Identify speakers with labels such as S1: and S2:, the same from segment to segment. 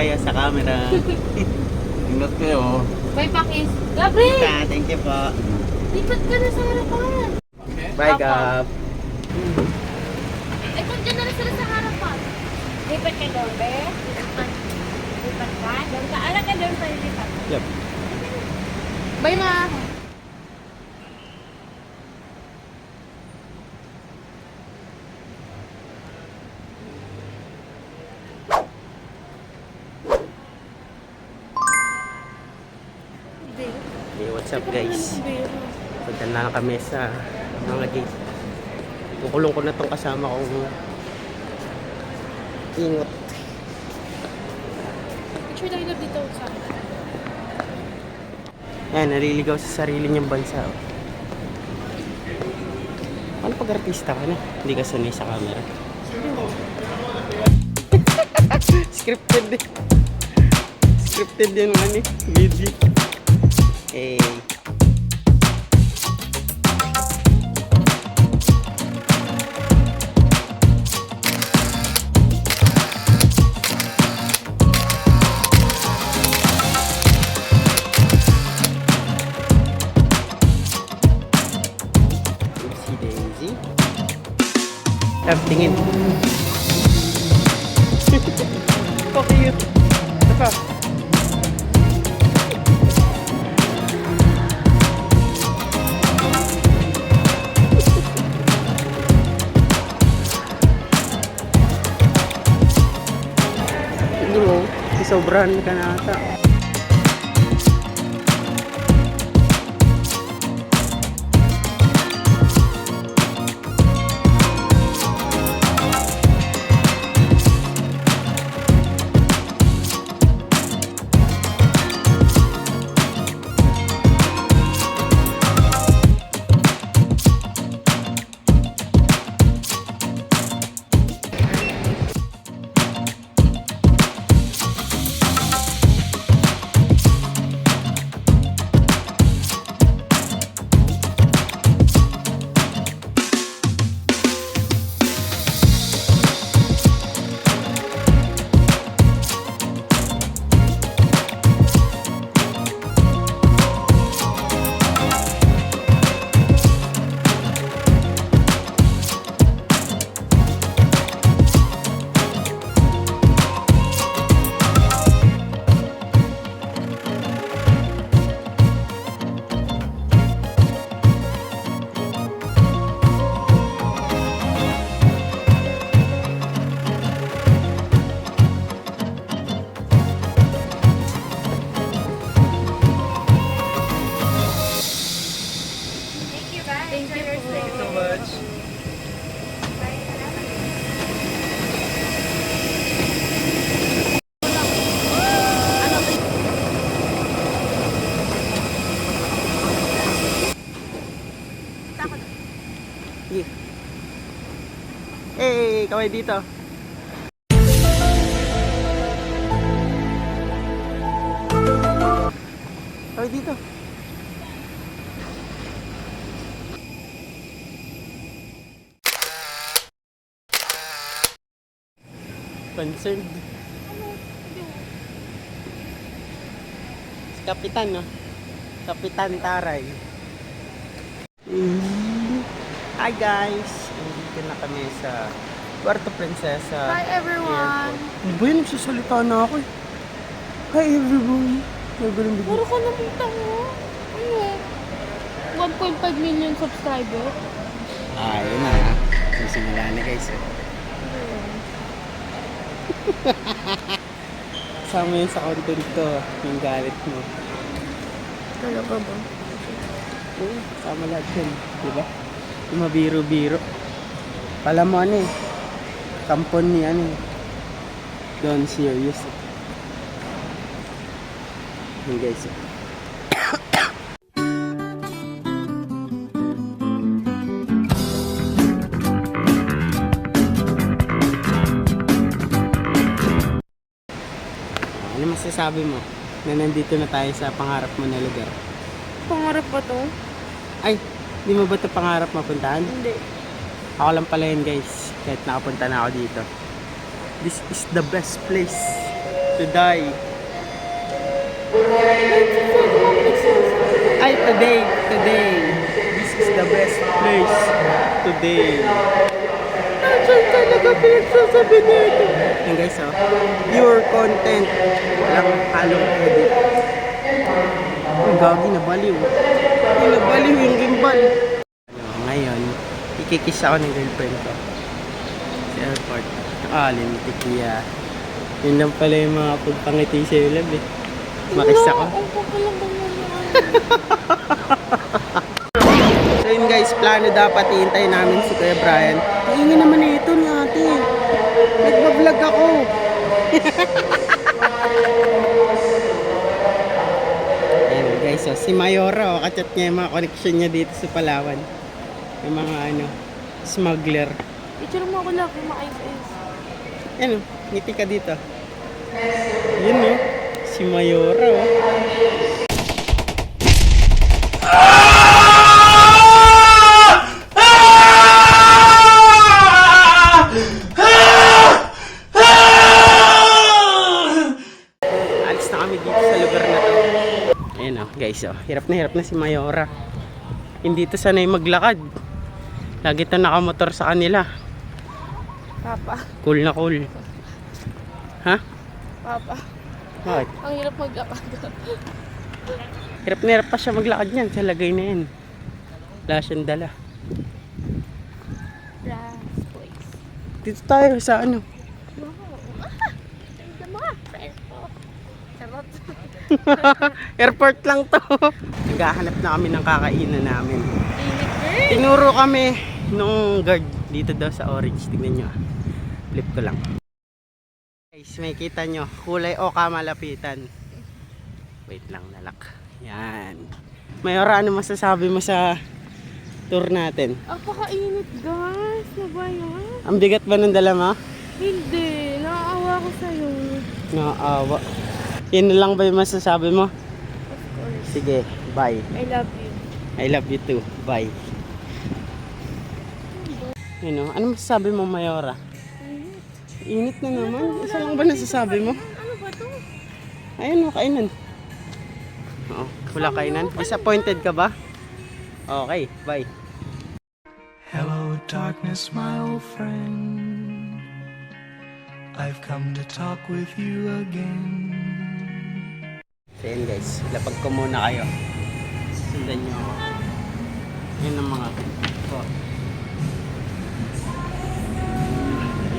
S1: kayo sa camera.
S2: Ingat kayo.
S3: Bye, Pakis. Gabriel!
S1: Tita, thank you po.
S3: Lipat ka na sa harapan.
S1: Bye. Gab.
S3: Eh, kung dyan na rin sila sa harapan. Lipat ka doon, be. Lipat. Lipat ka. Doon ka. Alam ka doon pa lipat.
S1: Yep.
S3: Bye, ma.
S1: What's up guys? Punta na lang kami sa mga gate. Kukulong ko na tong kasama kong ingot.
S3: Picture tayo na dito sa
S1: Yan, naliligaw sa sarili niyang bansa. Paano pag artista ka na? Hindi ka sanay sa camera. Scripted din. Scripted yun ano eh, video. Eh, si Daisy. Tap, tingin. okay yun. Sobrahan ka na ata. Hey, kaway dito. Kaway dito. Concerned. Si Kapitan, no? Kapitan Taray. Hi guys! Nandito na kami sa Puerto Princesa.
S3: Hi, everyone.
S1: Ano ba yun? Nagsasalita na ako eh. Hi everyone! Nagalang bigla.
S3: Puro ka naman tango. Ano? 1.5 million subscriber.
S1: Ah, yun na. Sisimula na guys eh. Kasama yun sa content to. Yung galit mo.
S3: Talaga ba?
S1: Oo, kasama lahat yun. Diba? Yung mabiro-biro. Pala mo ano eh. Kampon ni ano. Don't serious. Yun guys. Ano masasabi mo na nandito na tayo sa pangarap mo na lugar?
S3: Pangarap ba to?
S1: Ay, di mo ba ito pangarap mapuntahan?
S3: Hindi.
S1: Ako lang pala yun guys, kahit nakapunta na ako dito. This is the best place to die. Ay, today, today. This is the best place today. Nasaan talaga pinagsasabi nito? Yan guys, oh. Pure content. Walang halong edit. Ang gagi na baliw. Ay, nabaliw yung gimbal. Ngayon, ikikiss ako ng girlfriend ko. Airport. Ah, limited niya. Yun lang pala yung mga pagpangiti sa lab eh. Makiss ako. So yun guys, plano dapat iintay namin si Kuya Brian. Pahinga naman na ito ni ate. Nagbablog ako. Ayan guys, so, si Mayora, oh, kachat niya yung mga connection niya dito sa Palawan. Yung mga ano, smuggler.
S3: Picture mo ako lang, maayos-ayos.
S1: Yan oh, ngiti ka dito. Yun oh, si Mayora oh. Alis na kami dito sa lugar na to. Ayan oh, guys oh. Hirap na hirap na si Mayora. Hindi to sanay maglakad. Lagi to nakamotor sa kanila.
S3: Papa,
S1: Cool na cool. Ha?
S3: papa.
S1: Bakit?
S3: Ang hirap maglakad.
S1: Hirap na hirap pa siya maglakad niyan sa lagay na yan. Wala siyang dala.
S3: Ras, boys.
S1: Dito tayo sa ano.
S3: Ah!
S1: Airport lang to. Naghahanap na kami ng kakainan namin. Tinuro kami nung guard dito daw sa orange. Tignan nyo. ah. Flip ko lang. Guys, may kita nyo. Kulay o kamalapitan. Wait lang, nalak. Yan. Mayora, ano masasabi mo sa tour natin?
S3: Apaka-init guys. Ano ba yan?
S1: Ang bigat ba ng dala mo?
S3: Hindi. Nakaawa ko sa'yo.
S1: Nakaawa. Yan na lang ba yung masasabi mo?
S3: Of course.
S1: Sige, bye.
S3: I love you.
S1: I love you too. Bye. Ano, ano masasabi mo, Mayora?
S3: Init.
S1: Init na naman. Isa lang ba nasasabi mo?
S3: Ano ba to?
S1: Ayun, oh, kainan. Oo, wala kainan. Disappointed ka ba? Okay, bye.
S4: Hello, darkness, my old friend. I've come to talk with you again.
S1: So yun guys, lapag ko muna kayo. Sundan nyo ako. Yun ang mga oh.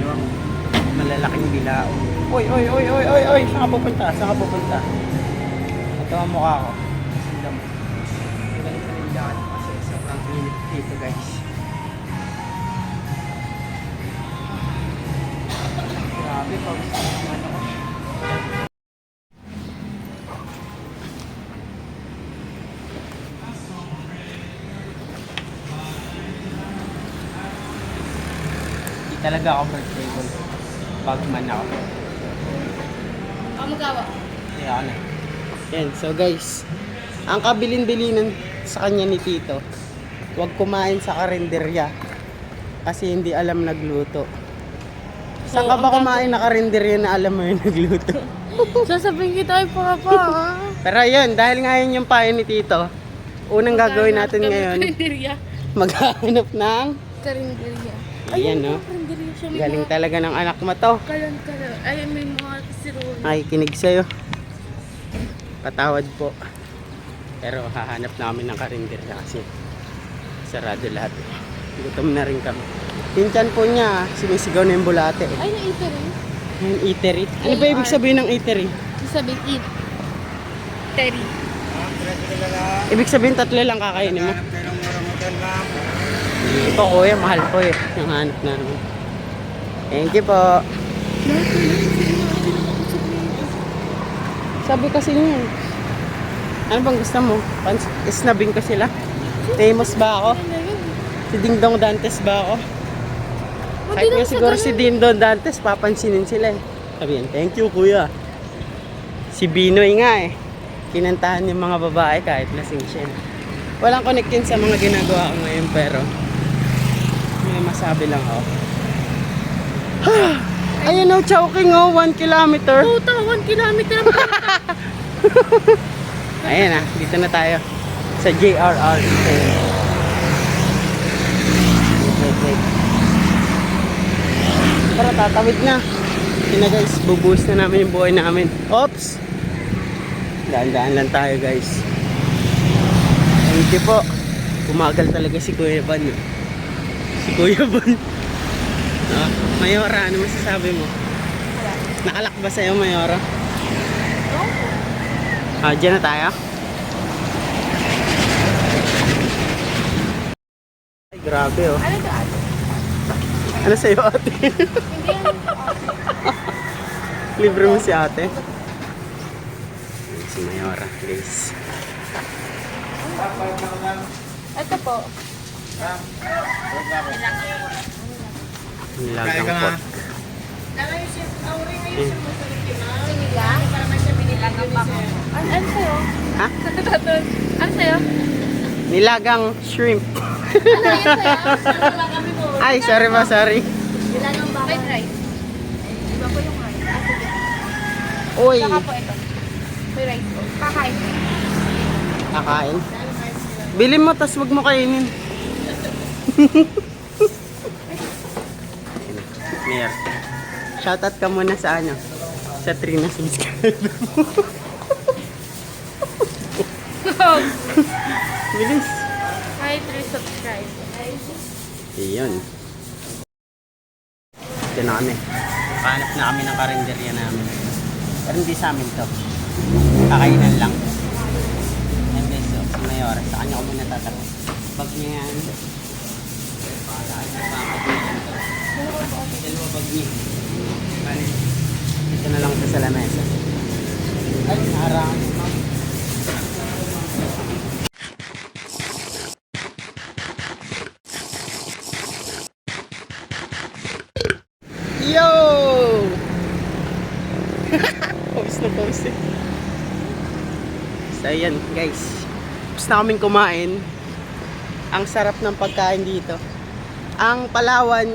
S1: Yung malalaking bilao. Oy, oy, oy, oy, oy, oy, saan ka pupunta? Saan ka pupunta? Ito ang mukha ko. Sundan mo. Sundan sa lindahan kasi sobrang init dito guys. Grabe, pawis na naman ako. Hindi talaga ako birthday boy. Bagman ako.
S3: Ako magawa.
S1: Kaya ako na. Yan, so guys, ang kabilin-bilinan sa kanya ni Tito, huwag kumain sa karinderya kasi hindi alam nagluto. Saan ka ba kumain na karinderya na alam mo yung nagluto?
S3: Sasabihin kita ay papa ah.
S1: Pero yun, dahil nga yun yung payo ni Tito, unang gagawin natin ngayon, maghahanap ng,
S3: Karinderya.
S1: Ayan, no? Galing talaga ng anak mo to.
S3: kalan-kalan. Ay, may mga kasirol.
S1: Ay, kinig sa'yo. Patawad po. Pero hahanap namin ng karinderya kasi sarado lahat. Gutom na rin kami. Pinsan po niya, sumisigaw na yung bulate. Eh.
S3: Ay, naita rin.
S1: Yung eatery. Ano ba ibig sabihin ng eatery?
S3: Sasabihin, eat. Terry.
S1: Ibig sabihin tatlo lang kakainin mo. Ito kuya, mahal ko eh. Yung hanap namin. Thank you po. Sabi kasi niya. Ano bang gusto mo? Pans- Isnabing ko sila. Famous ba ako? Si Ding Dong Dantes ba ako? Kahit nga siguro si Ding Dong Dantes, papansinin sila eh. Sabi yan, thank you kuya. Si Binoy nga eh. Kinantahan yung mga babae kahit lasing siya. Walang connect yun sa mga ginagawa ko ngayon pero may masabi lang ako. Ayun o, Chowking o, 1 kilometer.
S3: Puta, 1 kilometer ang
S1: Ayan na, dito na tayo. Sa JRR. Wait, wait. Tara, tatawid na. Yun na guys, bubuhos na namin yung buhay namin. Oops! Daan-daan lang tayo guys. Thank you po. Pumagal talaga si Kuya Van. Si Kuya Van. Ah, Mayora, ano masasabi mo? Nakalak ba sa'yo, Mayora? Ah, dyan na tayo. Ay, grabe oh.
S3: Ano to ate?
S1: Ano sa'yo ate?
S3: Hindi yan.
S1: Libre mo si ate. Si Mayora, guys.
S3: Ito po.
S1: Nilagang pot.
S3: Sinigang? Ano, ano sa'yo?
S1: Ha?
S3: ano sa'yo?
S1: Nilagang shrimp.
S3: Ano yan sa'yo?
S1: Ay, sorry ba, sorry.
S3: Nilagang ba? Fried rice. Iba po yung rice. Ah.
S1: Uy,
S3: Saka po ito. May rice po. Kakain
S1: kakain. Bili mo, tas wag mo kainin. Mayor, shoutout ka muna sa ano? Sa Trina subscriber mo. Bilis.
S3: Hi, 3 subscribe.
S1: Iyon. Ito na kami. Hanap na kami ng karinderya namin. Pero hindi sa amin to. Kakainan lang. And then, so, si Mayor, sa kanya ko muna tatanong. Bag niya yan. Dalawa bag niya. Bali, Dito na lang ito sa lamesa. Ay, harang. Yo! Pawis na pawis eh. So ayan guys. Tapos na kaming kumain. Ang sarap ng pagkain dito. Ang Palawan,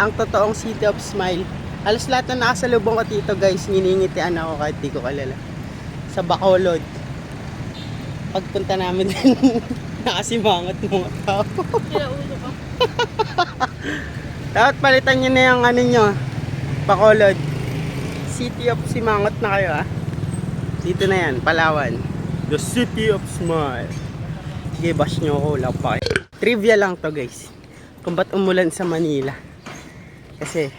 S1: ang totoong City of Smile. Alas lahat na nakasalubong ko dito guys, niningitian ako kahit di ko kalala. Sa Bacolod. Pagpunta namin din, nakasimangot mga tao.
S3: Sila ulo ko.
S1: Dapat palitan nyo na yung ano nyo, Bacolod. City of Simangot na kayo ah. Dito na yan, Palawan. The City of Smile. Sige, bash nyo ako, wala pa. Trivia lang to guys. Kung ba't umulan sa Manila. Kasi,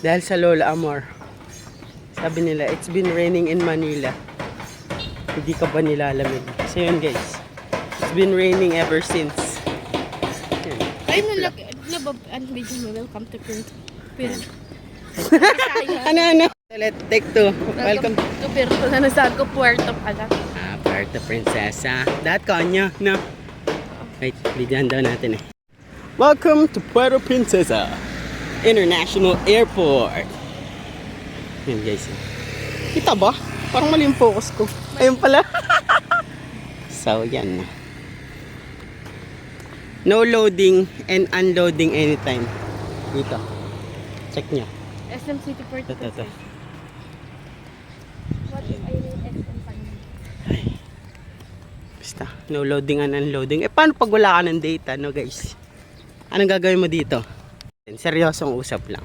S1: dahil sa Lola Amor, sabi nila, it's been raining in Manila. Hindi ka ba nilalamig? So yun guys, it's been raining ever since. Yan.
S3: Ay, nalag, nabab, ano, video mo, welcome to Print. Print.
S1: ano ano? Let's take two. Welcome.
S3: to Puerto na nasaan ko, Puerto pala.
S1: Ah, Puerto Princesa. That kanya, no? Wait, bigyan daw natin eh. Welcome to Puerto Princesa International Airport. Yun guys. Kita ba? Parang mali yung focus ko. Ayun pala. so, yan. No loading and unloading anytime. Dito. Check nyo.
S3: SM City Puerto
S1: Ito, ito.
S3: What if I need SM Panay?
S1: Basta, no loading and unloading. Eh, paano pag wala ka ng data, no guys? Anong gagawin mo dito? Seryosong usap lang.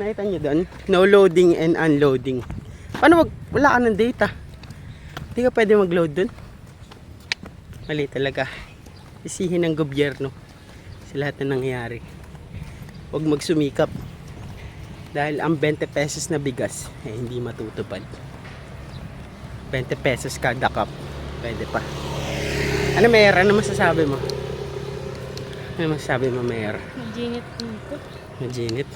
S1: Nakita nyo doon? No loading and unloading. Paano wag, wala ka ng data? Hindi ka pwede mag-load doon? Mali talaga. Isihin ng gobyerno sa lahat na nangyayari. Huwag magsumikap. Dahil ang 20 pesos na bigas, eh, hindi matutupad. 20 pesos kada cup. Pwede pa. Ano, Mayor? Ano masasabi mo? Ano masasabi mo, Mayor?
S3: Maginit dito.
S1: Majinit.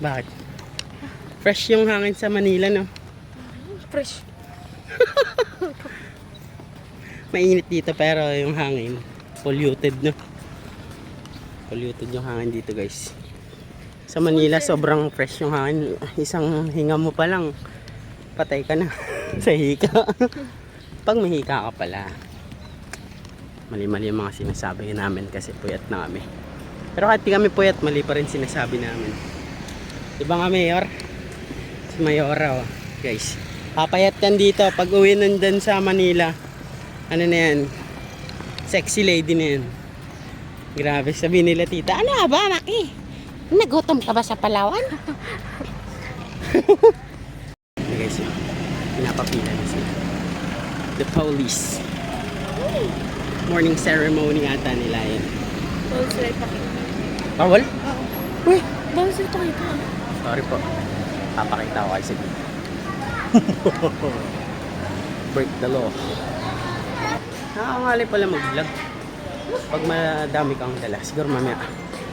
S1: Bakit? Fresh yung hangin sa Manila, no?
S3: Fresh.
S1: Mainit dito pero yung hangin polluted, no? Polluted yung hangin dito, guys. Sa Manila, sobrang fresh yung hangin. Isang hinga mo pa lang, patay ka na sa hika. Pag may hika ka pala, mali-mali yung mga sinasabi namin kasi puyat na kami. Pero kahit di kami puyat, mali pa rin sinasabi namin. Di ba nga, Mayor? Si Mayora, oh. Guys. Papayat yan dito. Pag uwi nandun sa Manila. Ano na yan? Sexy lady na yan. Grabe, sabi nila tita. Ano ba, Maki? Nagutom ka ba sa Palawan? Guys, yun. Pinapapila na sila. The police. Morning ceremony ata nila yun.
S3: Bawal sila ipakita.
S1: Bawal? Uy,
S3: Bawal sila ipakita.
S1: sorry po. Papakita ko kayo sa video. Break the law. Nakakangali pala mag-vlog. Pag madami kang dala, siguro mamaya,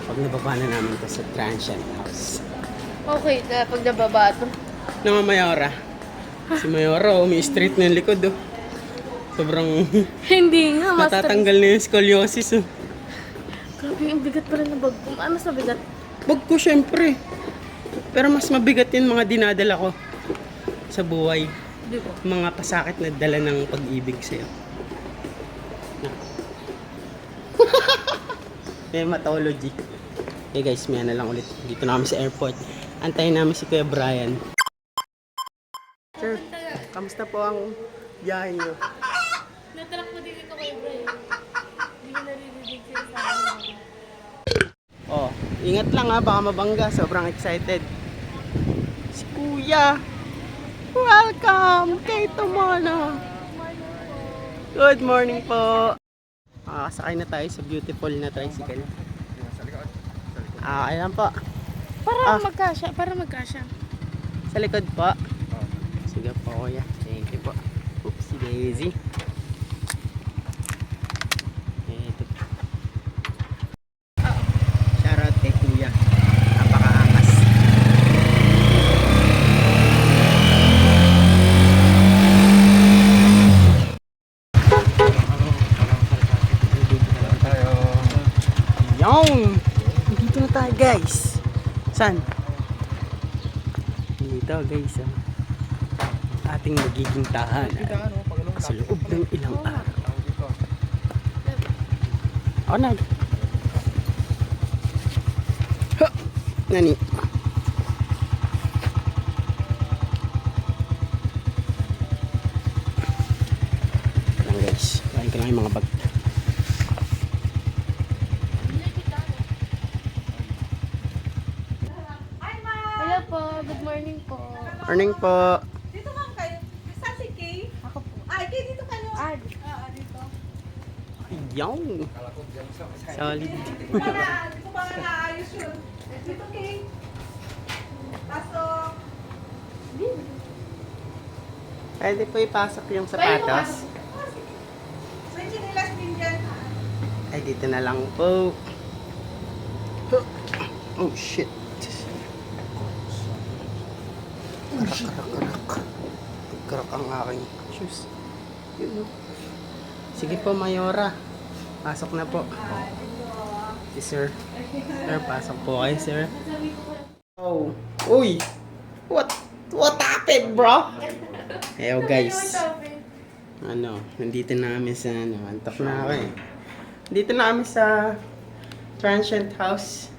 S1: pag nababa na namin to sa transient house.
S3: Okay, na pag nababa ito.
S1: Na mga Mayora. Si Mayora, oh, may street na yung likod, oh. Sobrang
S3: Hindi nga, master.
S1: matatanggal na yung scoliosis, oh.
S3: Grabe, ang bigat pala ng bag ko. Ah, mas mabigat.
S1: Bag ko, syempre. Pero mas mabigat yun mga dinadala ko sa buhay.
S3: Di ba?
S1: Mga pasakit na dala ng pag-ibig sa'yo. Na. Hematology. Okay guys, may na lang ulit. Dito na kami sa airport. Antayin namin si Kuya Brian. Sir, kamusta po ang biyahe niyo?
S3: Natrack mo din ito kay Brian. Hindi ko naririnig siya sa akin.
S1: Oh, ingat lang ha, baka mabangga. Sobrang excited. Si Kuya. Welcome kay Tomana. Good morning po. Makakasakay na tayo sa beautiful na tricycle. Ah, ayan po.
S3: Para
S1: Ah.
S3: magkasya, para magkasya.
S1: Sa likod po. Sige po, kuya. Thank you po. Oopsie daisy. Ito. Shoutout kay kuya. Napakaangas.
S2: Tayo.
S1: Yung! Dito na tayo guys. Saan? Dito guys. ah. Ating magiging tahanan sa loob ng ilang araw. Oh, nag. Ha! Nani? Lang guys. Kain ko lang yung mga bag.
S3: Hello po, good morning po.
S1: Morning po.
S5: Dito lang kayo. Saan si Kay?
S3: Ako po.
S5: Ah, Kay, dito kayo.
S3: Ah,
S5: Ah, dito.
S1: Yung. Solid.
S5: Dito pa na, dito pa na naayos yun. Dito, Kay. Pasok.
S1: Pwede po ipasok yung sapatos.
S5: So, yung chinilas din dyan.
S1: Ay, dito na lang po. Oh, shit. Karak ang aking shoes. Yun, oh. Sige po, Mayora. Pasok na po. Si sir. Sir, pasok po kayo, sir. Oh. Uy! What? What happened, bro? Eyo, guys. Ano, nandito na kami sa ano, antok na ako eh. Dito na kami sa transient house.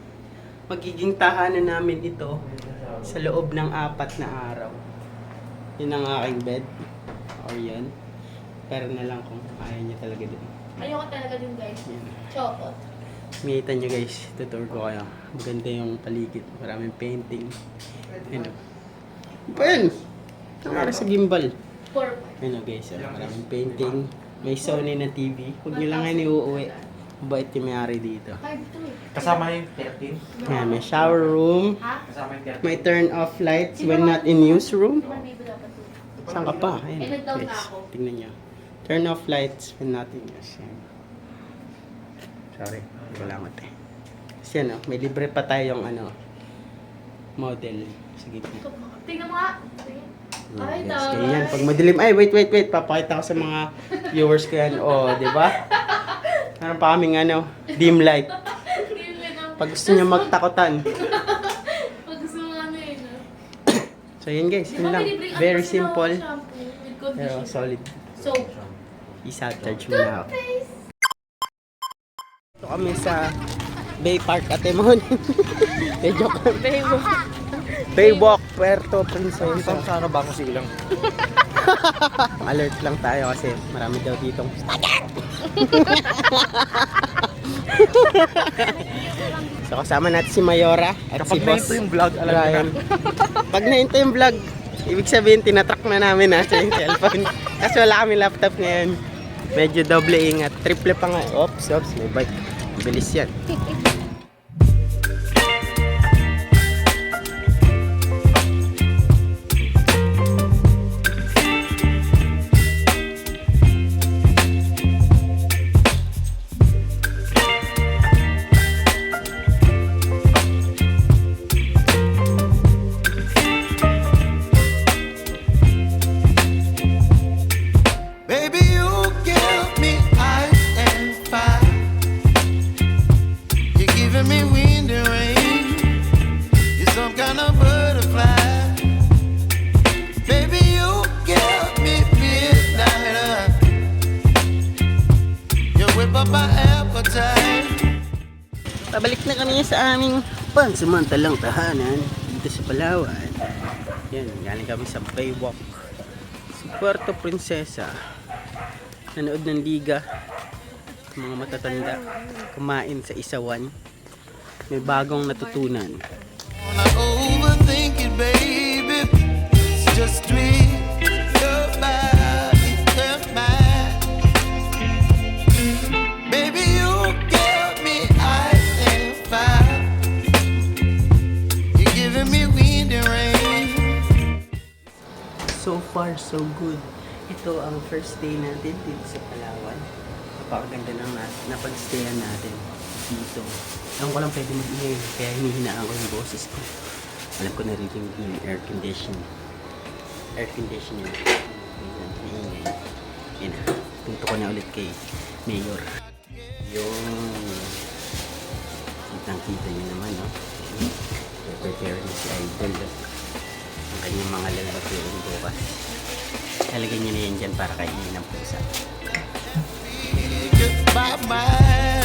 S1: Magiging tahanan namin ito sa loob ng apat na araw. Yun ang aking bed. Or yan. Pero na lang kung ayaw niya talaga din.
S3: Ayoko talaga din guys.
S1: Yan.
S3: Choco.
S1: Makita niyo guys, tutur ko kayo. Maganda yung paligid. Maraming painting. Ano. Ben! Nangyari sa gimbal. Ano guys, maraming painting. May Sony na TV. Huwag nyo lang yan iuuwi. Mabait yung may-ari dito.
S3: Eh.
S2: Kasama yung 13?
S1: Ayan, may shower room.
S3: Ha?
S2: Kasama yung 13?
S1: May turn off lights when not in use room. Saan ka pa? Ayan,
S3: Eh, nag-down na
S1: guys.
S3: ako.
S1: Tingnan nyo. Turn off lights when not in use. Ayan. Sorry, wala ko te. Kasi ano, may libre pa tayong ano, model. Sige po.
S3: Tingnan mo nga. Sige. Ay,
S1: Yes, ganyan. Pag madilim, ay wait, wait, wait. Papakita ko sa mga viewers ko yan. Oh, di ba? Meron pa kaming ano, dim light. Pag gusto nyo magtakutan.
S3: Pag gusto mo ano yun. ah.
S1: So yun guys, yun lang.
S3: may ano
S1: Very simple. Pero solid.
S3: Soap.
S1: Isa charge mo na ako. Ito kami sa Bay Park Atemon. Eh, joke lang. Baywalk, Puerto Princesa.
S2: Isang sana bang silang.
S1: Alert lang tayo kasi marami daw ditong So kasama natin si Mayora at si
S2: Kapag na
S1: Boss
S2: ito yung vlog, alam niyo
S1: Ryan. Pag na ito yung vlog, ibig sabihin tinatrack na namin na sa yung cellphone. Kasi wala kami laptop ngayon. Medyo doble ingat. Triple pa nga. Oops, oops, may bike. Bilis yan. Pabalik na kami sa aming pansamantalang tahanan dito sa Palawan. Yan, galing kami sa Baywalk. Sa Puerto Princesa. Nanood ng liga. Mga matatanda. Kumain sa isawan. May bagong natutunan.
S4: Overthink it, baby. It's just tweet
S1: So far, so good. Ito ang first day natin dito sa Palawan. Napakaganda ng na napag-stayan natin dito. Alam ko lang pwede mag-ingay, kaya hinihinaan ko yung boses ko. Alam ko naririnig yung air condition. Air conditioner. Ayan, maingay. Yan na. Punto ko na ulit kay Mayor. Yung... Kitang-kita niyo naman, no? Prepare na si Idol. Ang kanyang mga lalatuin bukas. Talagyan niyo na yan dyan para kainin ng pusa.
S4: Just my